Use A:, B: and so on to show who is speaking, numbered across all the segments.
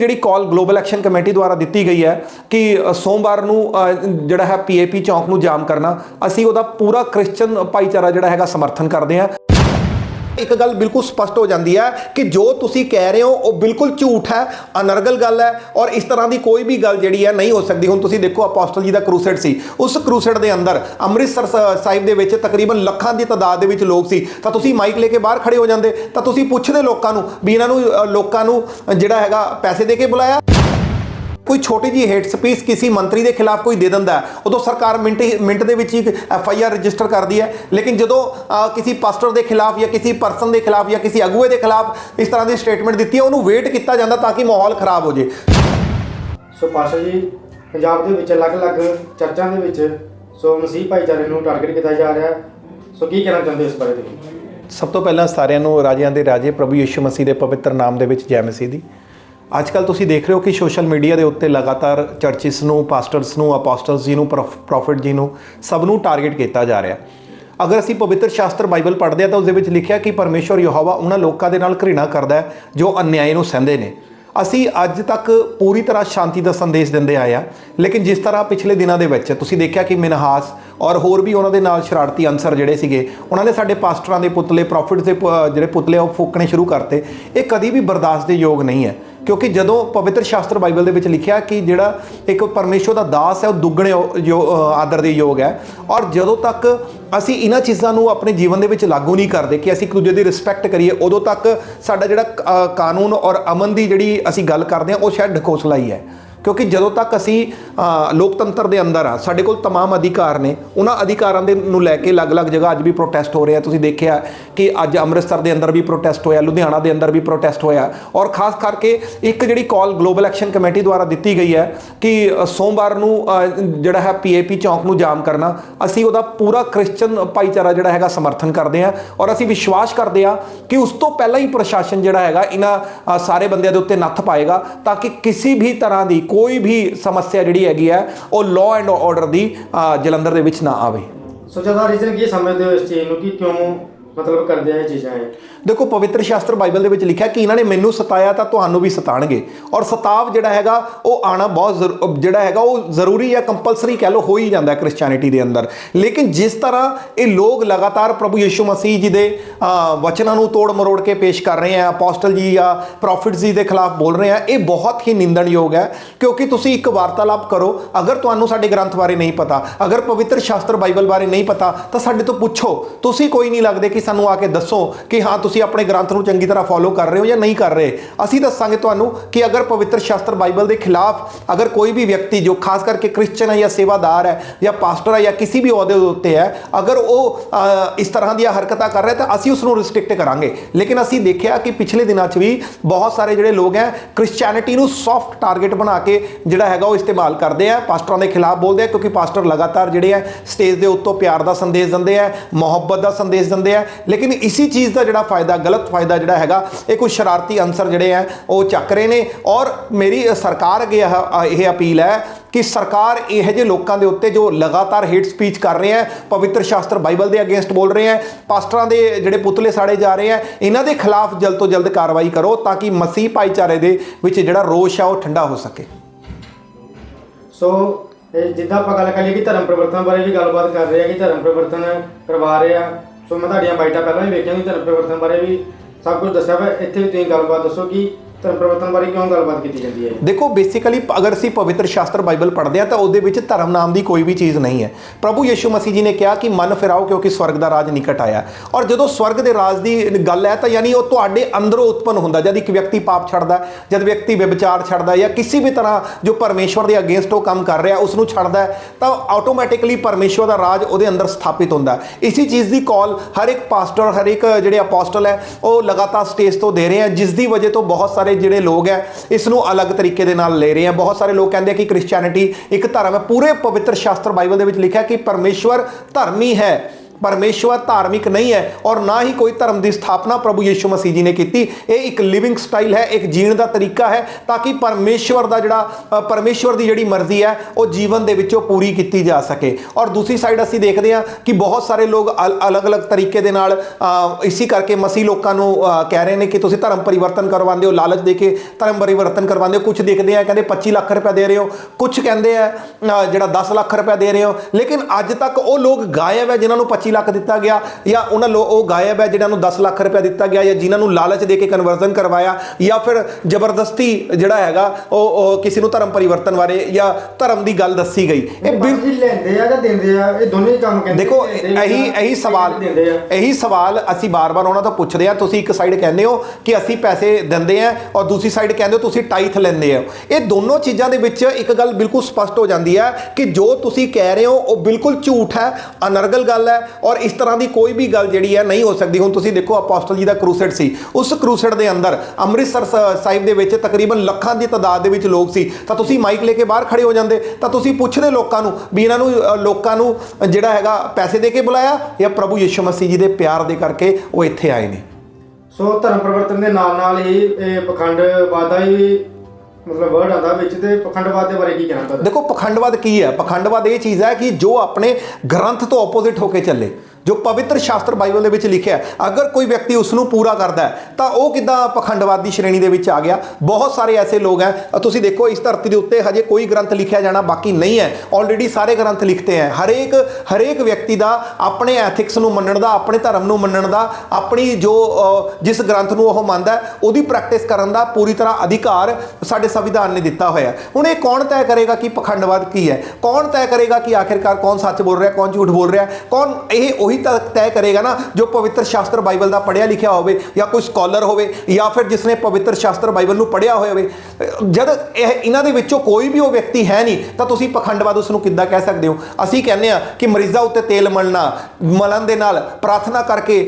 A: ਜਿਹੜੀ ਕਾਲ global action committee ਦੁਆਰਾ ਦਿੱਤੀ ਗਈ ਹੈ ਕਿ ਸੋਮਵਾਰ ਨੂੰ ਜਿਹੜਾ ਹੈ ਪੀਏਪੀ ਚੌਂਕ ਨੂੰ ਜਾਮ ਕਰਨਾ, ਅਸੀਂ ਉਹਦਾ ਪੂਰਾ ਕ੍ਰਿਸਚੀਅਨ ਭਾਈਚਾਰਾ ਜਿਹੜਾ ਹੈਗਾ ਸਮਰਥਨ ਕਰਦੇ ਹਾਂ। ਇੱਕ ਗੱਲ ਬਿਲਕੁਲ ਸਪਸ਼ਟ ਹੋ ਜਾਂਦੀ ਹੈ ਕਿ ਜੋ ਤੁਸੀਂ ਕਹਿ ਰਹੇ ਹੋ, ਉਹ ਬਿਲਕੁਲ ਝੂਠ ਹੈ, ਅਨਰਗਲ ਗੱਲ ਹੈ ਔਰ ਇਸ ਤਰ੍ਹਾਂ ਦੀ ਕੋਈ ਵੀ ਗੱਲ ਜਿਹੜੀ ਹੈ ਨਹੀਂ ਹੋ ਸਕਦੀ। ਹੁਣ ਤੁਸੀਂ ਦੇਖੋ ਅਪੋਸਟਲ ਜੀ ਦਾ ਕਰੂਸੇਡ ਸੀ। ਉਸ ਕਰੂਸੇਡ ਦੇ ਅੰਦਰ ਅੰਮ੍ਰਿਤਸਰ ਸ- ਸਾਹਿਬ ਦੇ ਵਿੱਚ ਤਕਰੀਬਨ ਲੱਖਾਂ ਦੀ ਤਾਦਾਦ ਦੇ ਵਿੱਚ ਲੋਕ ਸੀ। ਤਾਂ ਤੁਸੀਂ ਮਾਈਕ ਲੈ ਕੇ ਬਾਹਰ ਖੜੇ ਹੋ ਜਾਂਦੇ। ਤਾਂ ਤੁਸੀਂ ਪੁੱਛਦੇ ਲੋਕਾਂ ਨੂੰ ਵੀ ਇਹਨਾਂ ਨੂੰ ਲੋਕਾਂ ਨੂੰ ਜਿਹੜਾ ਹੈਗਾ ਪੈਸੇ ਦੇ ਕੇ ਬੁਲਾਇਆ। ਕੋਈ ਛੋਟੀ ਜੀ ਹੇਟ ਸਪੀਚ ਕਿਸੇ ਮੰਤਰੀ ਦੇ ਖਿਲਾਫ ਕੋਈ ਦੇ ਦਿੰਦਾ ਉਦੋਂ ਸਰਕਾਰ ਮਿੰਟ ਮਿੰਟ ਦੇ ਵਿੱਚ ਹੀ ਐਫ ਆਈ ਆਰ ਰਜਿਸਟਰ ਕਰਦੀ ਹੈ। ਲੇਕਿਨ ਜਦੋਂ ਕਿਸੇ ਪਾਸਟਰ ਦੇ ਖਿਲਾਫ ਜਾਂ ਕਿਸੇ ਪਰਸਨ ਦੇ ਖਿਲਾਫ ਜਾਂ ਕਿਸੇ ਅਗੂਏ ਦੇ ਖਿਲਾਫ ਇਸ ਤਰ੍ਹਾਂ ਦੀ ਸਟੇਟਮੈਂਟ ਦਿੱਤੀ ਹੈ ਉਹਨੂੰ ਵੇਟ ਕੀਤਾ ਜਾਂਦਾ ਤਾਂ ਕਿ ਮਾਹੌਲ ਖਰਾਬ ਹੋ ਜੇ।
B: ਸੋ ਪਾਸ਼ਾ ਜੀ ਪੰਜਾਬ ਦੇ ਵਿੱਚ ਅਲੱਗ-ਅਲੱਗ ਚਰਚਾਂ ਦੇ ਵਿੱਚ ਸੋ ਮਸੀਹ ਭਾਈਚਾਰੇ ਨੂੰ ਟਾਰਗੇਟ ਕੀਤਾ ਜਾ ਰਿਹਾ ਸੋ ਕੀ ਕਹਿਣਾ ਚਾਹੁੰਦੇ ਇਸ ਬਾਰੇ ਤੁਸੀਂ?
A: ਸਭ ਤੋਂ ਪਹਿਲਾਂ ਸਾਰਿਆਂ ਨੂੰ ਰਾਜਿਆਂ ਦੇ ਰਾਜੇ ਪ੍ਰਭੂ ਯਿਸੂ ਮਸੀਹ ਦੇ ਪਵਿੱਤਰ ਨਾਮ ਦੇ ਵਿੱਚ ਜੈ ਮਸੀਹ ਦੀ। ਅੱਜ ਕੱਲ ਤੁਸੀਂ ਦੇਖ ਰਹੇ ਹੋ ਕਿ ਸੋਸ਼ਲ ਮੀਡੀਆ ਦੇ ਉੱਤੇ ਲਗਾਤਾਰ ਚਰਚਿਸ ਨੂੰ ਪਾਸਟਰਸ ਨੂੰ ਅਪੋਸਟਲਸ ਜੀ ਨੂੰ ਪ੍ਰੋਫਿਟ ਜੀ ਨੂੰ ਸਭ ਨੂੰ ਟਾਰਗੇਟ ਕੀਤਾ ਜਾ ਰਿਹਾ। ਅਗਰ ਅਸੀਂ ਪਵਿੱਤਰ ਸ਼ਾਸਤਰ ਬਾਈਬਲ ਪੜ੍ਹਦੇ ਆ ਤਾਂ ਉਸ ਦੇ ਵਿੱਚ ਲਿਖਿਆ ਕਿ ਪਰਮੇਸ਼ਵਰ ਯਹੋਵਾ ਉਹਨਾਂ ਲੋਕਾਂ ਦੇ ਨਾਲ ਘ੍ਰਿਣਾ ਕਰਦਾ ਹੈ ਜੋ ਅਨਿਆਏ ਨੂੰ ਸਹਿੰਦੇ ਨੇ। ਅਸੀਂ ਅੱਜ ਤੱਕ ਪੂਰੀ ਤਰ੍ਹਾਂ ਸ਼ਾਂਤੀ ਦਾ ਸੰਦੇਸ਼ ਦਿੰਦੇ ਆਏ ਆ ਲੇਕਿਨ ਜਿਸ ਤਰ੍ਹਾਂ ਪਿਛਲੇ ਦਿਨਾਂ ਦੇ ਵਿੱਚ ਤੁਸੀਂ ਦੇਖਿਆ ਕਿ ਮਿਨਹਾਸ ਔਰ ਹੋਰ ਵੀ ਉਹਨਾਂ ਦੇ ਨਾਲ ਸ਼ਰਾਰਤੀ ਅਨਸਰ ਜਿਹੜੇ ਸੀਗੇ, ਉਹਨਾਂ ਨੇ ਸਾਡੇ ਪਾਸਟਰਾਂ ਦੇ ਪੁਤਲੇ ਪ੍ਰੋਫਿਟਸ ਦੇ ਪ- ਜਿਹੜੇ ਪੁਤਲੇ ਆ, ਉਹ ਫੂਕਣੇ ਸ਼ੁਰੂ ਕਰਤੇ। ਇਹ ਕਦੀ ਵੀ ਬਰਦਾਸ਼ਤ ਦੇ ਯੋਗ ਨਹੀਂ ਹੈ। ਕਿਉਂਕਿ ਜਦੋਂ ਪਵਿੱਤਰ ਸ਼ਾਸਤਰ ਬਾਈਬਲ ਦੇ ਵਿੱਚ ਲਿਖਿਆ ਕਿ ਜਿਹੜਾ ਇੱਕ ਪਰਮੇਸ਼ਵਰ ਦਾ ਦਾਸ ਹੈ, ਉਹ ਦੁੱਗਣੇ ਯੋ- ਯੋ- ਆਦਰ ਦੇ ਯੋਗ ਹੈ। ਔਰ ਜਦੋਂ ਤੱਕ ਅਸੀਂ ਇਹਨਾਂ ਚੀਜ਼ਾਂ ਨੂੰ ਆਪਣੇ ਜੀਵਨ ਦੇ ਵਿੱਚ ਲਾਗੂ ਨਹੀਂ ਕਰਦੇ ਕਿ ਅਸੀਂ ਇੱਕ ਦੂਜੇ ਦੀ ਰਿਸਪੈਕਟ ਕਰੀਏ, ਉਦੋਂ ਤੱਕ ਸਾਡਾ ਜਿਹੜਾ ਕਾਨੂੰਨ ਔਰ ਅਮਨ ਦੀ ਜਿਹੜੀ ਅਸੀਂ ਗੱਲ ਕਰਦੇ ਹਾਂ, ਉਹ ਸ਼ਾਇਦ ਢਕੋਸਲਾ ਹੀ ਹੈ। ਕਿਉਂਕਿ ਜਦੋਂ ਤੱਕ ਅਸੀਂ ਅ, ਲੋਕਤੰਤਰ ਦੇ ਅੰਦਰ ਆ ਸਾਡੇ ਕੋਲ तमाम ਅਧਿਕਾਰ ਨੇ ਉਹਨਾਂ ਅਧਿਕਾਰਾਂ ਦੇ ਨੂੰ ਲੈ ਕੇ ਅਲੱਗ-ਅਲੱਗ ਜਗ੍ਹਾ ਅੱਜ ਵੀ ਪ੍ਰੋਟੈਸਟ ਹੋ ਰਿਹਾ ਤੁਸੀਂ ਦੇਖਿਆ ਕਿ ਅੱਜ ਅੰਮ੍ਰਿਤਸਰ ਦੇ ਅੰਦਰ ਵੀ ਪ੍ਰੋਟੈਸਟ ਹੋਇਆ ਲੁਧਿਆਣਾ ਦੇ ਅੰਦਰ ਵੀ ਪ੍ਰੋਟੈਸਟ ਹੋਇਆ ਔਰ ਖਾਸ ਕਰਕੇ ਇੱਕ ਜਿਹੜੀ ਕਾਲ ਗਲੋਬਲ ਐਕਸ਼ਨ ਕਮੇਟੀ ਦੁਆਰਾ ਦਿੱਤੀ ਗਈ ਹੈ ਕਿ ਅ, ਸੋਮਵਾਰ ਨੂੰ ਅ, ਜਿਹੜਾ ਹੈ ਪੀਏਪੀ ਚੌਂਕ ਨੂੰ ਜਾਮ ਕਰਨਾ ਅਸੀਂ ਉਹਦਾ ਪੂਰਾ ਕ੍ਰਿਸਚੀਅਨ ਭਾਈਚਾਰਾ ਜਿਹੜਾ ਹੈਗਾ ਸਮਰਥਨ ਕਰਦੇ ਹਾਂ ਔਰ ਅਸੀਂ ਵਿਸ਼ਵਾਸ ਕਰਦੇ ਹਾਂ ਕਿ ਉਸ ਤੋਂ ਪਹਿਲਾਂ ਹੀ ਪ੍ਰਸ਼ਾਸਨ ਜਿਹੜਾ ਹੈਗਾ ਇਹਨਾਂ ਅ, ਸਾਰੇ ਬੰਦਿਆਂ ਦੇ ਉੱਤੇ ਨੱਥ ਪਾਏਗਾ ਤਾਂ ਕਿ ਕਿਸੇ ਵੀ ਤਰ੍ਹਾਂ ਦੀ ਕੋਈ ਵੀ ਸਮੱਸਿਆ ਜਿਹੜੀ ਹੈਗੀ ਹੈ ਉਹ ਲਾਅ ਐਂਡ ਆਰਡਰ ਦੀ ਜਲੰਧਰ ਦੇ ਵਿੱਚ ਨਾ ਆਵੇ।
B: ਸੋ ਜ਼ਿਆਦਾ ਰੀਜ਼ਨ ਕੀ ਸਮਝਦੇ ਹੋ ਇਸ ਚੀਜ਼ ਨੂੰ? ਕਿ ਕਿਉਂ ਮਤਲਬ ਕਰਦੇ ਆ ਇਹ ਚੀਜ਼ਾਂ ਇਹ?
A: ਦੇਖੋ ਪਵਿੱਤਰ ਸ਼ਾਸਤਰ ਬਾਈਬਲ ਦੇ ਵਿੱਚ ਲਿਖਿਆ ਕਿ ਇਹਨਾਂ ਨੇ ਮੈਨੂੰ ਸਤਾਇਆ ਤਾਂ ਤੁਹਾਨੂੰ ਵੀ ਸਤਾਣਗੇ। ਔਰ ਸਤਾਵ ਜਿਹੜਾ ਹੈਗਾ, ਉਹ ਆਣਾ ਬਹੁਤ ਜ਼ਰੂ- ਜਿਹੜਾ ਹੈਗਾ, ਉਹ ਜ਼ਰੂਰੀ ਜਾਂ ਕੰਪਲਸਰੀ ਕਹਿ ਲਓ, ਹੋ ਹੀ ਜਾਂਦਾ ਕ੍ਰਿਸਚੀਅਨਿਟੀ ਦੇ ਅੰਦਰ। ਲੇਕਿਨ ਜਿਸ ਤਰ੍ਹਾਂ ਇਹ ਲੋਕ ਲਗਾਤਾਰ ਪ੍ਰਭੂ ਯਿਸੂ ਮਸੀਹ ਜੀ ਦੇ ਵਚਨਾਂ ਨੂੰ ਤੋੜ ਮਰੋੜ ਕੇ ਪੇਸ਼ ਕਰ ਰਹੇ ਆ ਅਪੋਸਟਲ ਜੀ ਜਾਂ ਪ੍ਰੋਫਿਟ ਜੀ ਦੇ ਖਿਲਾਫ ਬੋਲ ਰਹੇ ਆ, ਇਹ ਬਹੁਤ ਹੀ ਨਿੰਦਣਯੋਗ ਹੈ। ਕਿਉਂਕਿ ਤੁਸੀਂ ਇੱਕ ਵਾਰਤਾਲਾਪ ਕਰੋ, ਅਗਰ ਤੁਹਾਨੂੰ ਸਾਡੇ ਗ੍ਰੰਥ ਬਾਰੇ ਨਹੀਂ ਪਤਾ, ਅਗਰ ਪਵਿੱਤਰ ਸ਼ਾਸਤਰ ਬਾਈਬਲ ਬਾਰੇ ਨਹੀਂ ਪਤਾ, ਤਾਂ ਸਾਡੇ ਤੋਂ ਪੁੱਛੋ। ਤੁਸੀਂ ਕੋਈ ਨਹੀਂ ਲੱਗਦੇ ਕਿ ਸਾਨੂੰ ਆ ਕੇ ਦੱਸੋ ਕਿ ਹਾਂ ਤੁਸੀਂ ਆਪਣੇ ਗ੍ਰੰਥ ਨੂੰ ਚੰਗੀ ਤਰ੍ਹਾਂ ਫੋਲੋ ਕਰ ਰਹੇ ਹੋ ਜਾਂ ਨਹੀਂ ਕਰ ਰਹੇ? ਅਸੀਂ ਦੱਸਾਂਗੇ ਤੁਹਾਨੂੰ ਕਿ ਅਗਰ ਪਵਿੱਤਰ ਸ਼ਾਸਤਰ ਬਾਈਬਲ ਦੇ ਖਿਲਾਫ ਅਗਰ ਕੋਈ ਵੀ ਵਿਅਕਤੀ ਜੋ ਖਾਸ ਕਰਕੇ ਕ੍ਰਿਸਚੀਅਨ ਹੈ ਜਾਂ ਸੇਵਾਦਾਰ ਹੈ ਜਾਂ ਪਾਸਟਰ ਹੈ ਜਾਂ ਕਿਸੇ ਵੀ ਅਹੁਦੇ ਦੇ ਉੱਤੇ ਹੈ, ਅਗਰ ਉਹ ਇਸ ਤਰ੍ਹਾਂ ਦੀਆਂ ਹਰਕਤਾਂ ਕਰ ਰਿਹਾ ਤਾਂ ਅਸੀਂ ਉਸ ਨੂੰ ਰਿਸਟ੍ਰਿਕਟ ਕਰਾਂਗੇ। ਲੇਕਿਨ ਅਸੀਂ ਦੇਖਿਆ ਕਿ ਪਿਛਲੇ ਦਿਨਾਂ 'ਚ ਵੀ ਬਹੁਤ ਸਾਰੇ ਜਿਹੜੇ ਲੋਕ ਹੈ ਕ੍ਰਿਸਚੀਅਨਿਟੀ ਨੂੰ ਸੌਫਟ ਟਾਰਗੇਟ ਬਣਾ ਕੇ ਜਿਹੜਾ ਹੈਗਾ ਉਹ ਇਸਤੇਮਾਲ ਕਰਦੇ ਆ ਪਾਸਟਰਾਂ ਦੇ ਖਿਲਾਫ ਬੋਲਦੇ ਆ ਕਿਉਂਕਿ ਪਾਸਟਰ ਲਗਾਤਾਰ ਜਿਹੜੇ ਆ ਸਟੇਜ ਦੇ ਉੱਤੋਂ ਪਿਆਰ ਦਾ ਸੰਦੇਸ਼ ਦਿੰਦੇ ਆ ਮੁਹੱਬਤ ਦਾ ਸੰਦੇਸ਼ ਦਿੰਦੇ ਆ ਲੇਕਿਨ ਇਸੀ ਚੀਜ਼ ਦਾ ਜਿਹੜਾ ਫਾਇਦਾ, ਗਲਤ ਫਾਇਦਾ ਜਿਹੜਾ ਹੈਗਾ, ਇਹ ਕੁਝ ਸ਼ਰਾਰਤੀ ਅੰਸਰ ਜਿਹੜੇ ਆ ਉਹ ਚੱਕ ਰਹੇ ਨੇ। ਔਰ ਮੇਰੀ ਸਰਕਾਰ ਅੱਗੇ ਇਹ ਅਪੀਲ ਹੈ ਕਿ ਸਰਕਾਰ ਇਹੋ ਜਿਹੇ ਲੋਕਾਂ ਦੇ ਉੱਤੇ ਜੋ ਲਗਾਤਾਰ ਹੇਟ ਸਪੀਚ ਕਰ ਰਹੇ ਆ ਪਵਿੱਤਰ ਸ਼ਾਸਤਰ ਬਾਈਬਲ ਦੇ ਅਗੇਂਸਟ ਬੋਲ ਰਹੇ ਆ ਪਾਸਟਰਾਂ ਦੇ ਜਿਹੜੇ ਪੁਤਲੇ ਸਾੜੇ ਜਾ ਰਹੇ ਆ ਇਹਨਾਂ ਦੇ ਖਿਲਾਫ ਜਲਦ ਤੋਂ ਜਲਦ ਕਾਰਵਾਈ ਕਰੋ ਤਾਂ ਕਿ ਮਸੀਹ ਭਾਈਚਾਰੇ ਦੇ ਵਿੱਚ ਜਿਹੜਾ ਰੋਸ਼ ਆ, ਉਹ ਠੰਡਾ ਹੋ ਸਕੇ।
B: ਸੋ, ਇਹ ਜਿੱਦਾਂ ਆਪਾਂ ਗੱਲ ਕਰੀਏ ਕਿ ਧਰਮ ਪਰਿਵਰਤਨ ਬਾਰੇ ਵੀ ਗੱਲਬਾਤ ਕਰ ਰਹੇ ਆ ਕਿ ਧਰਮ ਪਰਿਵਰਤਨ ਕਰਵਾ ਰਹੇ ਆ ਸੋ ਮੈਂ ਤੁਹਾਡੀਆਂ ਬਾਈਟਾਂ ਪਹਿਲਾਂ ਵੀ ਵੇਖੀਆਂ ਕਿ ਧਰਮ ਪਰਿਵਰਤਨ ਬਾਰੇ ਵੀ ਸਭ ਕੁਝ ਦੱਸਿਆ ਵਾ। ਇੱਥੇ ਵੀ ਤੁਸੀਂ ਗੱਲਬਾਤ ਦੱਸੋ ਕਿ ਧਰਮ ਪਰਿਵਰਤਨ ਬਾਰੇ ਕਿਉਂ ਗੱਲਬਾਤ ਕੀਤੀ ਜਾਂਦੀ ਹੈ?
A: ਦੇਖੋ ਬੇਸਿਕਲੀ ਅਗਰ ਅਸੀਂ ਪਵਿੱਤਰ ਸ਼ਾਸਤਰ ਬਾਈਬਲ ਪੜ੍ਹਦੇ ਆ ਤਾਂ ਉਹਦੇ ਵਿੱਚ ਧਰਮ ਨਾਮ ਦੀ ਕੋਈ ਵੀ ਚੀਜ਼ ਨਹੀਂ ਹੈ। ਪ੍ਰਭੂ ਯਿਸੂ ਮਸੀਹ ਜੀ ਨੇ ਕਿਹਾ ਕਿ ਮਨ ਫਿਰਾਓ ਕਿਉਂਕਿ ਸਵਰਗ ਦਾ ਰਾਜ ਨਿਕਟ ਆਇਆ। ਔਰ ਜਦੋਂ ਸਵਰਗ ਦੇ ਰਾਜ ਦੀ ਗੱਲ ਹੈ, ਤਾਂ ਯਾਨੀ ਉਹ ਤੁਹਾਡੇ ਅੰਦਰੋਂ ਉਤਪੰਨ ਹੁੰਦਾ ਜਦ ਇੱਕ ਵਿਅਕਤੀ ਪਾਪ ਛੱਡਦਾ ਜਦ ਵਿਅਕਤੀ ਵਿਭਚਾਰ ਛੱਡਦਾ ਜਾਂ ਕਿਸੇ ਵੀ ਤਰ੍ਹਾਂ ਜੋ ਪਰਮੇਸ਼ਵਰ ਦੇ ਅਗੇਂਸਟ ਉਹ ਕੰਮ ਕਰ ਰਿਹਾ ਉਸ ਨੂੰ ਛੱਡਦਾ ਤਾਂ ਆਟੋਮੈਟਿਕਲੀ ਪਰਮੇਸ਼ਵਰ ਦਾ ਰਾਜ ਉਹਦੇ ਅੰਦਰ ਸਥਾਪਿਤ ਹੁੰਦਾ ਹੈ। ਚੀਜ਼ ਦੀ ਕਾਲ ਹਰ ਇੱਕ ਪਾਸਟਰ ਹਰ ਇੱਕ ਜਿਹੜੇ ਅਪੋਸਟਲ ਹੈ, ਉਹ ਲਗਾਤਾਰ ਸਟੇਜ ਤੋਂ ਦੇ ਰਹੇ ਆ ਜਿਸ ਦੀ ਵਜ੍ਹਾ ਤੋਂ ਬਹੁਤ ਸਾਰੇ ਜਿਹੜੇ ਲੋਕ ਹੈ ਇਸ ਨੂੰ ਅਲੱਗ ਤਰੀਕੇ ਦੇ ਨਾਲ ਲੈ ਰਹੇ ਆ। ਬਹੁਤ ਸਾਰੇ ਲੋਕ ਕਹਿੰਦੇ ਆ ਕਿ ਕ੍ਰਿਸਚੀਅਨਿਟੀ ਇੱਕ ਧਰਮ ਹੈ। ਪੂਰੇ ਪਵਿੱਤਰ ਸ਼ਾਸਤਰ ਬਾਈਬਲ ਦੇ ਵਿੱਚ ਲਿਖਿਆ ਕਿ ਪਰਮੇਸ਼ਵਰ ਧਰਮੀ ਹੈ। ਪਰਮੇਸ਼ਵਰ ਧਾਰਮਿਕ ਨਹੀਂ ਹੈ ਔਰ ਨਾ ਹੀ ਕੋਈ ਧਰਮ ਦੀ ਸਥਾਪਨਾ ਪ੍ਰਭੂ ਯੀਸ਼ੂ ਮਸੀਹ ਜੀ ਨੇ ਕੀਤੀ। ਇਹ ਇੱਕ ਲਿਵਿੰਗ ਸਟਾਈਲ ਹੈ ਇੱਕ ਜੀਣ ਦਾ ਤਰੀਕਾ ਹੈ ਤਾਂ ਕਿ ਪਰਮੇਸ਼ਵਰ ਦਾ ਜਿਹੜਾ ਅ, ਪਰਮੇਸ਼ਵਰ ਦੀ ਜਿਹੜੀ ਮਰਜ਼ੀ ਹੈ ਉਹ ਜੀਵਨ ਦੇ ਵਿੱਚੋਂ ਪੂਰੀ ਕੀਤੀ ਜਾ ਸਕੇ। ਔਰ ਦੂਸਰੀ ਸਾਈਡ ਅਸੀਂ ਦੇਖਦੇ ਹਾਂ ਕਿ ਬਹੁਤ ਸਾਰੇ ਲੋਕ ਅਲ- ਅਲੱਗ-ਅਲੱਗ ਤਰੀਕੇ ਦੇ ਨਾਲ ਅ, ਕਰਕੇ ਮਸੀਹ ਲੋਕਾਂ ਨੂੰ ਕਹਿ ਰਹੇ ਨੇ ਕਿ ਤੁਸੀਂ ਧਰਮ ਪਰਿਵਰਤਨ ਕਰਵਾਉਂਦੇ ਹੋ ਲਾਲਚ ਦੇ ਕੇ ਧਰਮ ਪਰਿਵਰਤਨ ਕਰਵਾਉਂਦੇ ਹੋ। ਕੁਝ ਦੇਖਦੇ ਆ ਕਹਿੰਦੇ 25 ਲੱਖ ਰੁਪਏ ਦੇ ਰਹੇ ਹੋ। ਕੁਝ ਕਹਿੰਦੇ ਆ ਜਿਹੜਾ 10 ਲੱਖ ਰੁਪਏ ਦੇ ਰਹੇ ਹੋ। ਲੇਕਿਨ ਅੱਜ ਤੱਕ ਉਹ ਲੋਕ ਗਾਇਬ ਹੈ ਜਿਨ੍ਹਾਂ ਨੂੰ 25 ਲੱਖ ਦਿੱਤਾ ਗਿਆ ਜਾਂ ਉਹਨਾਂ ਲੋ ਉਹ ਗਾਇਬ ਹੈ ਜਿਨ੍ਹਾਂ ਨੂੰ 10 ਲੱਖ ਰੁਪਏ ਦਿੱਤਾ ਗਿਆ ਜਾਂ ਜਿਨ੍ਹਾਂ ਨੂੰ ਲਾਲਚ ਦੇ ਕੇ ਕਨਵਰਜ਼ਨ ਕਰਵਾਇਆ ਜਾਂ ਫਿਰ ਜ਼ਬਰਦਸਤੀ ਜਿਹੜਾ ਹੈਗਾ ਉਹ ਕਿਸੇ ਨੂੰ ਧਰਮ ਪਰਿਵਰਤਨ ਬਾਰੇ ਜਾਂ ਧਰਮ ਦੀ ਗੱਲ ਦੱਸੀ ਗਈ। ਇਹ ਬਿਲ-
B: ਬਸ ਜੀ ਲੈਂਦੇ ਆ ਜਾਂ ਦਿੰਦੇ ਆ? ਇਹ ਦੋਨੇ ਹੀ ਕੰਮ ਕਹਿੰਦੇ
A: ਦੇਖੋ
B: ਆ,
A: ਇਹੀ ਇਹੀ ਸਵਾਲ
B: ਆ।
A: ਇਹੀ ਸਵਾਲ ਅਸੀਂ ਬਾਰ-ਬਾਰ ਉਹਨਾਂ ਤੋਂ ਪੁੱਛਦੇ ਆ। ਤੁਸੀਂ ਇੱਕ ਸਾਈਡ ਕਹਿੰਦੇ ਹੋ ਕਿ ਅਸੀਂ ਪੈਸੇ ਦਿੰਦੇ ਆ ਔਰ ਦੂਸਰੀ ਸਾਈਡ ਕਹਿੰਦੇ ਹੋ ਤੁਸੀਂ ਟਾਈਥ ਲੈਂਦੇ ਹੋ ਇਹ ਦੋਨੋਂ ਚੀਜ਼ਾਂ ਦੇ ਵਿੱਚ ਇੱਕ ਗੱਲ ਬਿਲਕੁਲ ਸਪਸ਼ਟ ਹੋ ਜਾਂਦੀ ਹੈ ਕਿ ਜੋ ਤੁਸੀਂ ਕਹਿ ਰਹੇ ਹੋ ਉਹ ਬਿਲਕੁਲ ਝੂਠ ਹੈ ਅਨਰਗਲ ਗੱਲ ਹੈ ਔਰ ਇਸ ਤਰ੍ਹਾਂ ਦੀ ਕੋਈ ਵੀ ਗੱਲ ਜਿਹੜੀ ਹੈ ਨਹੀਂ ਹੋ ਸਕਦੀ। ਹੁਣ ਤੁਸੀਂ ਦੇਖੋ ਅਪੋਸਟਲ ਜੀ ਦਾ ਕਰੂਸੇਡ ਸੀ। ਉਸ ਕਰੂਸੇਡ ਦੇ ਅੰਦਰ ਅੰਮ੍ਰਿਤਸਰ ਸ- ਸਾਹਿਬ ਦੇ ਵਿੱਚ ਤਕਰੀਬਨ ਲੱਖਾਂ ਦੀ ਤਾਦਾਦ ਦੇ ਵਿੱਚ ਲੋਕ ਸੀ। ਤਾਂ ਤੁਸੀਂ ਮਾਈਕ ਲੈ ਕੇ ਬਾਹਰ ਖੜੇ ਹੋ ਜਾਂਦੇ। ਤਾਂ ਤੁਸੀਂ ਪੁੱਛਦੇ ਲੋਕਾਂ ਨੂੰ ਵੀ ਇਹਨਾਂ ਨੂੰ ਲੋਕਾਂ ਨੂੰ ਜਿਹੜਾ ਹੈਗਾ ਪੈਸੇ ਦੇ ਕੇ ਬੁਲਾਇਆ ਜਾਂ ਪ੍ਰਭੂ ਯਿਸੂ ਮਸੀਹ ਜੀ ਦੇ ਪਿਆਰ ਦੇ ਕਰਕੇ ਉਹ ਇੱਥੇ ਆਏ ਨੇ।
B: ਸੋ ਧਰਮ ਪਰਿਵਰਤਨ ਦੇ ਨਾਲ ਨਾਲ ਹੀ ਇਹ ਪਖੰਡਵਾਦ ਦਾ ਹੀ ਮਤਲਬ ਵਰਡ ਆਉਂਦਾ ਵਿੱਚ ਤੇ ਪਖੰਡਵਾਦ ਦੇ ਬਾਰੇ ਕੀ ਕਹਿਣਾ ਤੁਹਾਡਾ?
A: ਦੇਖੋ, ਪਖੰਡਵਾਦ ਕੀ ਹੈ? ਪਖੰਡਵਾਦ ਇਹ ਚੀਜ਼ ਹੈ ਕਿ ਜੋ ਆਪਣੇ ਗ੍ਰੰਥ ਤੋਂ ਆਪੋਜ਼ਿਟ ਹੋ ਕੇ ਚੱਲੇ। ਜੋ ਪਵਿੱਤਰ ਸ਼ਾਸਤਰ ਬਾਈਬਲ ਦੇ ਵਿੱਚ ਲਿਖਿਆ ਹੈ, ਅਗਰ ਕੋਈ ਵਿਅਕਤੀ ਉਸ ਨੂੰ ਪੂਰਾ ਕਰਦਾ ਹੈ, ਤਾਂ ਉਹ ਕਿਦਾਂ ਪਖੰਡਵਾਦ ਦੀ ਸ਼੍ਰੇਣੀ ਦੇ ਵਿੱਚ ਆ ਗਿਆ? ਬਹੁਤ ਸਾਰੇ ਐਸੇ ਲੋਕ ਹੈ ਤੁਸੀਂ ਦੇਖੋ ਇਸ ਧਰਤੀ ਦੇ ਉੱਤੇ ਹਜੇ ਕੋਈ ਗ੍ਰੰਥ ਲਿਖਿਆ ਜਾਣਾ ਬਾਕੀ ਨਹੀਂ ਹੈ। ਆਲਰੇਡੀ ਸਾਰੇ ਗ੍ਰੰਥ ਲਿਖਤੇ ਹੈ। ਹਰੇਕ ਹਰੇਕ ਵਿਅਕਤੀ ਦਾ ਆਪਣੇ ਐਥਿਕਸ ਨੂੰ ਮੰਨਣ ਦਾ, ਆਪਣੇ ਧਰਮ ਨੂੰ ਮੰਨਣ ਦਾ, ਆਪਣੀ ਜੋ ਜਿਸ ਗ੍ਰੰਥ ਨੂੰ ਉਹ ਮੰਨਦਾ ਉਹਦੀ ਪ੍ਰੈਕਟਿਸ ਕਰਨ ਦਾ ਪੂਰੀ ਤਰ੍ਹਾਂ ਅਧਿਕਾਰ ਸਾਡੇ ਸੰਵਿਧਾਨ ਨੇ ਦਿੱਤਾ ਹੋਇਆ ਹੁਣ ਇਹ ਕੌਣ ਤੈਅ ਕਰੇਗਾ ਕਿ ਪਖੰਡਵਾਦ ਕੀ ਹੈ? ਕੌਣ ਤੈਅ ਕਰੇਗਾ ਕਿ ਆਖਿਰਕਾਰ ਕੌਣ ਸੱਚ ਬੋਲ ਰਿਹਾ, ਕੌਣ ਝੂਠ ਬੋਲ ਰਿਹਾ? ਕੌਣ ਇਹ ਉਹੀ ਤੈਅ ਕਰੇਗਾ ਨਾ ਜੋ ਪਵਿੱਤਰ ਸ਼ਾਸਤਰ ਬਾਈਬਲ ਦਾ ਪੜ੍ਹਿਆ ਲਿਖਿਆ ਹੋਵੇ ਜਾਂ ਕੋਈ ਸਕਾਲਰ ਹੋਵੇ ਜਾਂ ਫਿਰ ਜਿਸਨੇ ਪਵਿੱਤਰ ਸ਼ਾਸਤਰ ਬਾਈਬਲ ਨੂੰ ਪੜ੍ਹਿਆ ਹੋਵੇ। ਜਦ ਇਹ ਇਹਨਾਂ ਦੇ ਵਿੱਚੋਂ ਕੋਈ ਵੀ ਉਹ ਵਿਅਕਤੀ ਹੈ ਨਹੀਂ, ਤਾਂ ਤੁਸੀਂ ਪਖੰਡਵਾਦ ਉਸ ਨੂੰ ਕਿੱਦਾਂ ਕਹਿ ਸਕਦੇ ਹੋ? ਅਸੀਂ ਕਹਿੰਦੇ ਆ ਕਿ ਮਰੀਜ਼ਾਂ ਉੱਤੇ ਤੇਲ ਮਲਣਾ, ਮਲਣ ਦੇ ਨਾਲ, ਪ੍ਰਾਰਥਨਾ ਕਰਕੇ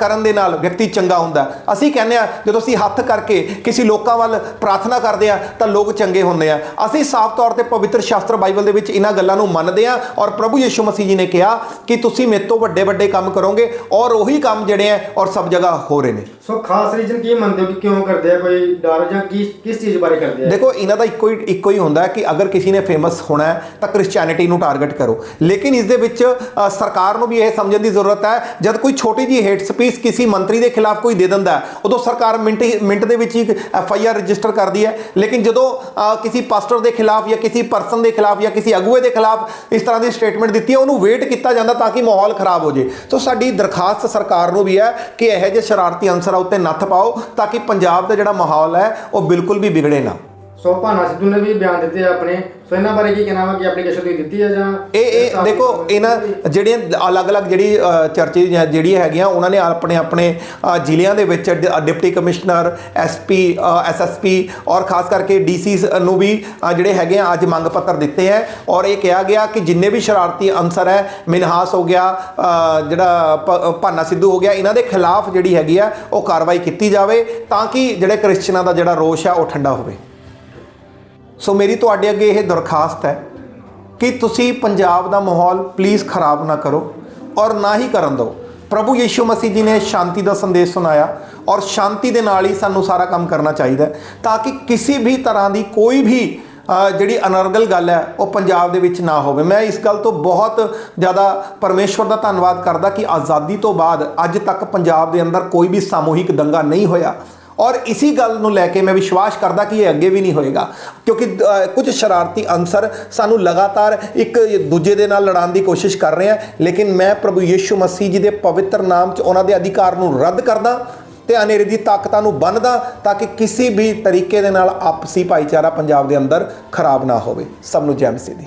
A: ਕਰਨ ਦੇ ਨਾਲ ਵਿਅਕਤੀ ਚੰਗਾ ਹੁੰਦਾ। ਅਸੀਂ ਕਹਿੰਦੇ ਆ ਜਦੋਂ ਅਸੀਂ ਹੱਥ ਕਰਕੇ ਕਿਸੇ ਲੋਕਾਂ ਵੱਲ ਪ੍ਰਾਰਥਨਾ ਕਰਦੇ ਆ ਤਾਂ ਲੋਕ ਚੰਗੇ ਹੁੰਦੇ ਆ। ਅਸੀਂ ਸਾਫ਼ ਤੌਰ ਤੇ ਪਵਿੱਤਰ ਸ਼ਾਸਤਰ ਬਾਈਬਲ ਦੇ ਵਿੱਚ ਇਹਨਾਂ ਗੱਲਾਂ ਨੂੰ ਮੰਨਦੇ ਆ ਔਰ ਪ੍ਰਭੂ ਯਿਸੂ ਮਸੀਹ ਜੀ ਨੇ ਕਿਹਾ ਕਿ ਤੁਸੀਂ ਮੇਰੇ ਤੋਂ ਵੱਡੇ ਵੱਡੇ ਕੰਮ ਕਰੋਗੇ ਔਰ ਉਹੀ ਕੰਮ ਜਿਹੜੇ ਆ ਔਰ ਸਭ ਜਗ੍ਹਾ ਹੋ ਰਹੇ ਨੇ।
B: ਸੋ ਖਾਸ ਰੀਜ਼ਨ ਕੀ ਮੰਨਦੇ ਹੋ ਕਿ ਕਿਉਂ ਕਰਦੇ ਆ? ਕੋਈ ਡਰ ਜਾਂ ਕੀ ਕਿਸ ਚੀਜ਼ ਬਾਰੇ ਕਰਦੇ ਆ?
A: ਦੇਖੋ ਇਹਨਾਂ ਦਾ ਇੱਕੋ ਹੀ ਇੱਕੋ ਹੀ ਹੁੰਦਾ ਕਿ ਅਗਰ ਕਿਸੇ ਨੇ ਫੇਮਸ ਹੋਣਾ ਹੈ ਤਾਂ ਕ੍ਰਿਸਚੀਅਨਿਟੀ ਨੂੰ ਟਾਰਗੇਟ ਕਰੋ। ਲੇਕਿਨ ਇਸ ਦੇ ਵਿੱਚ ਅ, ਸਰਕਾਰ ਨੂੰ ਵੀ ਇਹ ਸਮਝਣ ਦੀ ਜ਼ਰੂਰਤ ਹੈ ਜਦ ਕੋਈ ਛੋਟੀ ਜਿਹੀ ਹੇਟ ਸਪੀਚ ਕਿਸੇ ਮੰਤਰੀ ਦੇ ਖਿਲਾਫ ਕੋਈ ਦੇ ਦਿੰਦਾ ਹੈ, ਉਦੋਂ ਸਰਕਾਰ ਮਿੰਟ ਹੀ- ਮਿੰਟ ਦੇ ਵਿੱਚ ਹੀ ਐਫ ਆਈ ਆਰ ਰਜਿਸਟਰ ਕਰਦੀ ਹੈ। ਲੇਕਿਨ ਜਦੋਂ ਅ, ਕਿਸੇ ਪਾਸਟਰ ਦੇ ਖਿਲਾਫ ਜਾਂ ਕਿਸੇ ਪਰਸਨ ਦੇ ਖਿਲਾਫ ਜਾਂ ਕਿਸੇ ਅਗੂਏ ਦੇ ਖਿਲਾਫ ਇਸ ਤਰ੍ਹਾਂ ਦੀ ਸਟੇਟਮੈਂਟ ਦਿੱਤੀ ਹੈ ਉਹਨੂੰ ਵੇਟ ਕੀਤਾ ਜਾਂਦਾ ਤਾਂ ਕਿ ਮਾਹੌਲ ਖਰਾਬ ਹੋ ਜੇ। ਸੋ ਸਾਡੀ ਦਰਖਾਸਤ ਸਰਕਾਰ ਨੂੰ ਵੀ ਹੈ ਕਿ ਇਹੋ ਜਿਹੇ ਸ਼ਰਾਰਤੀ ਅੰਸਰਾਂ ਉੱਤੇ ਨੱਥ ਪਾਓ ਤਾਂ ਕਿ ਪੰਜਾਬ ਦਾ ਜਿਹੜਾ ਮਾਹੌਲ ਹੈ ਉਹ ਬਿਲਕੁਲ ਵੀ ਵਿਗੜੇ ਨਾ।
B: ਸੋ ਭਾਨਾ ਸਿੱਧੂ ਨੇ ਵੀ ਬਿਆਨ ਦਿੱਤੇ ਆ ਆਪਣੇ। ਸੋ ਇਹਨਾਂ ਬਾਰੇ ਕੀ ਕਹਿਣਾ ਵਾ ਕਿ ਐਪਲੀਕੇਸ਼ਨ ਤੁਸੀਂ ਦਿੱਤੀ ਆ ਜਾਂ
A: ਇਹ ਇਹ ਦੇਖੋ ਇਹਨਾਂ ਜਿਹੜੀਆਂ ਅਲੱਗ-ਅਲੱਗ ਜਿਹੜੀ ਚਰਚੇ ਜਿਹੜੀਆਂ ਹੈਗੀਆਂ ਉਹਨਾਂ ਨੇ ਆਪਣੇ ਆਪਣੇ ਜ਼ਿਲ੍ਹਿਆਂ ਦੇ ਵਿੱਚ ਡਿਪਟੀ ਕਮਿਸ਼ਨਰ ਐਸਪੀ ਐਸਐਸਪੀ ਔਰ ਖਾਸ ਕਰਕੇ ਡੀਸੀ ਨੂੰ ਵੀ ਜਿਹੜੇ ਹੈਗੇ ਆ ਅੱਜ ਮੰਗ ਪੱਤਰ ਦਿੱਤੇ ਹੈ ਔਰ ਇਹ ਕਿਹਾ ਗਿਆ ਕਿ ਜਿੰਨੇ ਵੀ ਸ਼ਰਾਰਤੀ ਅੰਸਰ ਹੈ ਮਿਨਹਾਸ ਹੋ ਗਿਆ ਜਿਹੜਾ ਭਾਨਾ ਸਿੱਧੂ ਹੋ ਗਿਆ ਇਹਨਾਂ ਦੇ ਖਿਲਾਫ ਜਿਹੜੀ ਹੈਗੀ ਆ ਉਹ ਕਾਰਵਾਈ ਕੀਤੀ ਜਾਵੇ ਤਾਂ ਕਿ ਜਿਹੜੇ ਕ੍ਰਿਸਚਨਾਂ ਦਾ ਜਿਹੜਾ ਰੋਸ਼ ਆ ਉਹ ਠੰਡਾ ਹੋਵੇ। ਸੋ ਮੇਰੀ ਤੁਹਾਡੇ ਅੱਗੇ ਇਹ ਦਰਖਾਸਤ ਹੈ ਕਿ ਤੁਸੀਂ ਪੰਜਾਬ ਦਾ ਮਾਹੌਲ ਪਲੀਜ਼ ਖਰਾਬ ਨਾ ਕਰੋ ਔਰ ਨਾ ਹੀ ਕਰਨ ਦਿਓ। ਪ੍ਰਭੂ ਯੀਸ਼ੂ ਮਸੀਹ ਜੀ ਨੇ ਸ਼ਾਂਤੀ ਦਾ ਸੰਦੇਸ਼ ਸੁਣਾਇਆ ਔਰ ਸ਼ਾਂਤੀ ਦੇ ਨਾਲ ਹੀ ਸਾਨੂੰ ਸਾਰਾ ਕੰਮ ਕਰਨਾ ਚਾਹੀਦਾ ਤਾਂ ਕਿ ਕਿਸੇ ਵੀ ਤਰ੍ਹਾਂ ਦੀ ਕੋਈ ਵੀ ਜਿਹੜੀ ਅਨਰਗਲ ਗੱਲ ਹੈ, ਉਹ ਪੰਜਾਬ ਦੇ ਵਿੱਚ ਨਾ ਹੋਵੇ। ਮੈਂ ਇਸ ਗੱਲ ਤੋਂ ਬਹੁਤ ਜ਼ਿਆਦਾ ਪਰਮੇਸ਼ਵਰ ਦਾ ਧੰਨਵਾਦ ਕਰਦਾ ਕਿ ਆਜ਼ਾਦੀ ਤੋਂ ਬਾਅਦ ਅੱਜ ਤੱਕ ਪੰਜਾਬ ਦੇ ਅੰਦਰ ਕੋਈ ਵੀ ਸਾਮੂਹਿਕ ਦੰਗਾ ਨਹੀਂ ਹੋਇਆ। ਔਰ ਇਸੀ ਗੱਲ ਨੂੰ ਲੈ ਕੇ ਮੈਂ ਵਿਸ਼ਵਾਸ ਕਰਦਾ ਕਿ ਇਹ ਅੱਗੇ ਵੀ ਨਹੀਂ ਹੋਏਗਾ। ਕਿਉਂਕਿ ਕੁਝ ਸ਼ਰਾਰਤੀ ਅੰਸਰ ਸਾਨੂੰ ਲਗਾਤਾਰ ਇੱਕ ਦੂਜੇ ਦੇ ਨਾਲ ਲੜਾਉਣ ਦੀ ਕੋਸ਼ਿਸ਼ ਕਰ ਰਹੇ ਆ। ਲੇਕਿਨ ਮੈਂ ਪ੍ਰਭੂ ਯੀਸ਼ੂ ਮਸੀਹ ਜੀ ਦੇ ਪਵਿੱਤਰ ਨਾਮ 'ਚ ਉਹਨਾਂ ਦੇ ਅਧਿਕਾਰ ਨੂੰ ਰੱਦ ਕਰਦਾ ਤੇ ਹਨੇਰੇ ਦੀ ਤਾਕਤਾਂ ਨੂੰ ਬੰਨਦਾ ਤਾਂ ਕਿ ਕਿਸੇ ਵੀ ਤਰੀਕੇ ਦੇ ਨਾਲ ਆਪਸੀ ਭਾਈਚਾਰਾ ਪੰਜਾਬ ਦੇ ਅੰਦਰ ਖਰਾਬ ਨਾ ਹੋਵੇ। ਸਭ ਨੂੰ ਜੈ ਮਸੀਹ ਦੀ।